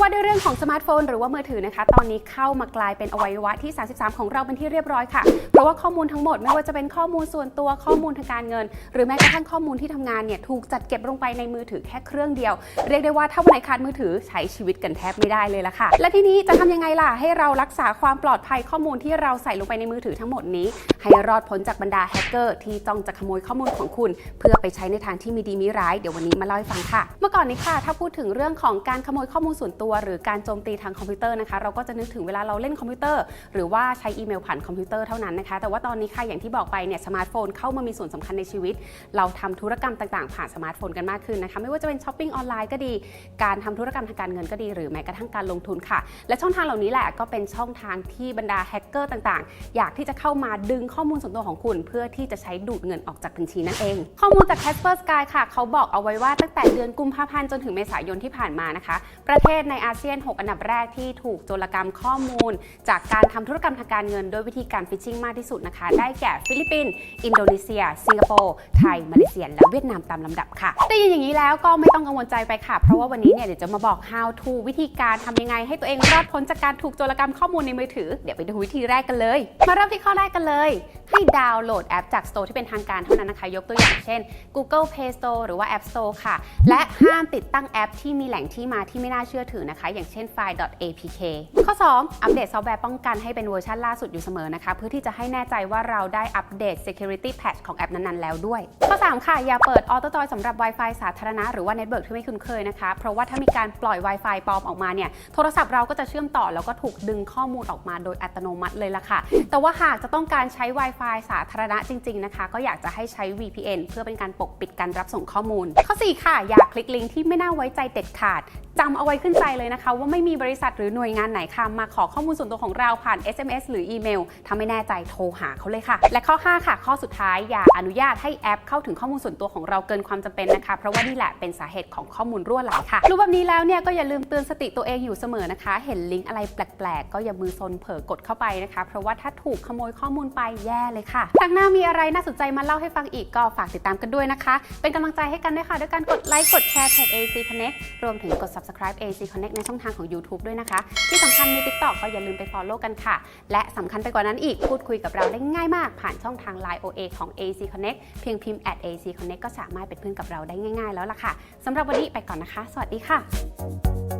ว่าด้วยเรื่องของสมาร์ทโฟนหรือว่ามือถือนะคะ ตอนนี้เข้ามากลายเป็นอวัยวะที่ 33 ของเราเป็นที่เรียบร้อยค่ะ เพราะว่าข้อมูลทั้งหมดไม่ว่าจะเป็นข้อมูลส่วนตัวข้อมูลทางการเงิน หรือแม้กระทั่งข้อมูลที่ทำงานเนี่ยถูกจัดเก็บลงไปในมือถือแค่เครื่องเดียว เรียกได้ว่าถ้าวันไหนขาดมือถือใช้ชีวิตกันแทบไม่ได้เลยละค่ะ และทีนี้จะทำยังไงล่ะให้เรารักษาความปลอดภัยข้อมูลที่เราใส่ลงไปในมือถือทั้งหมดนี้ ให้รอดพ้นจากบรรดาแฮกเกอร์ที่จ้องจะขโมยข้อมูลของคุณ เพื่อไปใช้ในทางที่มีดีมีร้ายเดี๋ยววันนี้มาเล่าให้ฟังค่ะ เมื่อก่อนนี้ค่ะถ้าพูดถึงเรื่องของการขโมยข้อมูลส่วนตัวหรือการโจมตีทางคอมพิวเตอร์นะคะ เราก็จะนึกถึงเวลาเราเล่นคอมพิวเตอร์ หรือว่าใช้อีเมลผ่านคอมพิวเตอร์เท่านั้นนะคะ แต่ว่าตอนนี้ค่ะอย่างที่บอกไปเนี่ยสมาร์ทโฟนเข้ามามีส่วนสำคัญในชีวิต เราทำธุรกรรมต่างๆ ผ่านสมาร์ทโฟนกันมากขึ้นนะคะ ไม่ว่าจะเป็นช้อปปิ้งออนไลน์ก็ดี การทำธุรกรรมทางการเงินก็ดี หรือแม้กระทั่งการลงทุนค่ะ และช่องทางเหล่านี้แหละก็เป็นช่องทางที่บรรดาแฮกเกอร์ต่างๆ อยากที่จะเข้ามาดึงข้อมูลส่วนตัวของคุณ เพื่อที่จะใช้ดูดเงินออกจากบัญชีนั่นเอง ข้อมูลจาก Casper Sky ค่ะ เขาบอกเอาไว้ว่าตั้งแต่เดือนกุมภาพันธ์จนถึงเมษายนที่ผ่านมานะคะ ประเทศในอาเซียน 6 อันดับแรกที่ถูกโจรกรรมข้อมูล จากการทำธุรกรรมทางการเงินด้วยวิธีการฟิชชิงมากที่สุดนะคะ ได้แก่ฟิลิปปินส์อินโดนีเซีย สิงคโปร์ไทย มาเลเซีย และเวียดนามตามลำดับค่ะได้ยินอย่างนี้แล้วก็ไม่ต้องกังวลใจไปค่ะ เพราะว่าวันนี้เนี่ยเดี๋ยวจะมาบอก how to วิธีการทำยังไง ให้ตัวเองรอดพ้นจากการถูกโจรกรรมข้อมูลในมือถือเดี๋ยวไปดูวิธีแรกกันเลย มาเริ่มที่ข้อแรกกันเลย ให้ดาวน์โหลดแอปจาก Store ที่เป็นทางการเท่านั้นนะคะ ยกตัวอย่างเช่น Google Play Store หรือว่า App Store ค่ะ และห้ามติดตั้งแอปที่มีแหล่งที่มาที่ไม่น่าเชื่อถือนะคะ อย่างเช่นไฟล์ .apk ข้อ 2 อัปเดตซอฟต์แวร์ป้องกันให้เป็นเวอร์ชันล่าสุดอยู่เสมอนะคะ เพื่อที่จะให้แน่ใจว่าเราได้อัปเดต security patch ของแอปนั้นๆ แล้วด้วย ข้อ 3 ค่ะ อย่าเปิด Auto Join สำหรับ Wi-Fi สาธารณะหรือว่า Network ที่ไม่คุ้นเคยนะคะ เพราะว่าถ้ามีการปล่อย Wi-Fi ปลอมออกมาเนี่ยโทรศัพท์เราก็จะเชื่อมต่อแล้วก็ถูกดึงข้อมูลออกมาโดยอัตโนมัติเลยล่ะค่ะ แต่ว่าหากจะต้องการใช้ Wi-Fi สาธารณะจริง ๆ นะคะ ก็อยากจะให้ใช้ VPN เพื่อเป็นการปกปิดการรับส่งข้อมูล ข้อ 4 ค่ะ อย่าคลิกลิงก์ที่ไม่น่าไว้ใจเด็ดขาด จำเอาไว้ขึ้นใจเลยนะคะ ว่าไม่มีบริษัทหรือหน่วยงานไหนค่ะมาขอข้อมูลส่วนตัวของเราผ่าน SMS หรืออีเมลถ้าไม่แน่ใจโทรหาเขาเลยค่ะ และข้อ 5 ค่ะ ข้อสุดท้ายอย่าอนุญาตให้แอปเข้าถึงข้อมูลส่วนตัวของเราเกินความจำเป็นนะคะ เพราะว่านี่แหละเป็นสาเหตุของข้อมูลรั่วไหลค่ะ รู้แบบนี้แล้วเนี่ยก็อย่าลืมเตือนสติตัวเองอยู่เสมอนะคะ เห็นลิงก์อะไรแปลกๆ ก็อย่ามือซนเผลอกดเข้าไปนะคะ เพราะว่าถ้าถูกขโมยข้อมูลไปแย่เลยค่ะครั้งหน้ามีอะไรน่าสนใจมาเล่าให้ฟังอีกก็ฝากติดตามกันด้วยนะคะ เป็นกำลังใจให้กันด้วยค่ะด้วยการกดไลค์กดแชร์เพจ AC Connect รวมถึงกด subscribe AC Connect ในช่องทางของ YouTube ด้วยนะคะ ที่สำคัญมี TikTok ก็อย่าลืมไป follow กันค่ะ และสำคัญไปกว่านั้นอีกพูดคุยกับเราได้ง่ายมาก ผ่านช่องทาง Line OA ของ AC Connect เพียงพิมพ์ at AC Connect ก็สามารถเป็นเพื่อนกับเราได้ง่าย ๆ แล้วล่ะค่ะสำหรับวันนี้ไปก่อนนะคะ สวัสดีค่ะ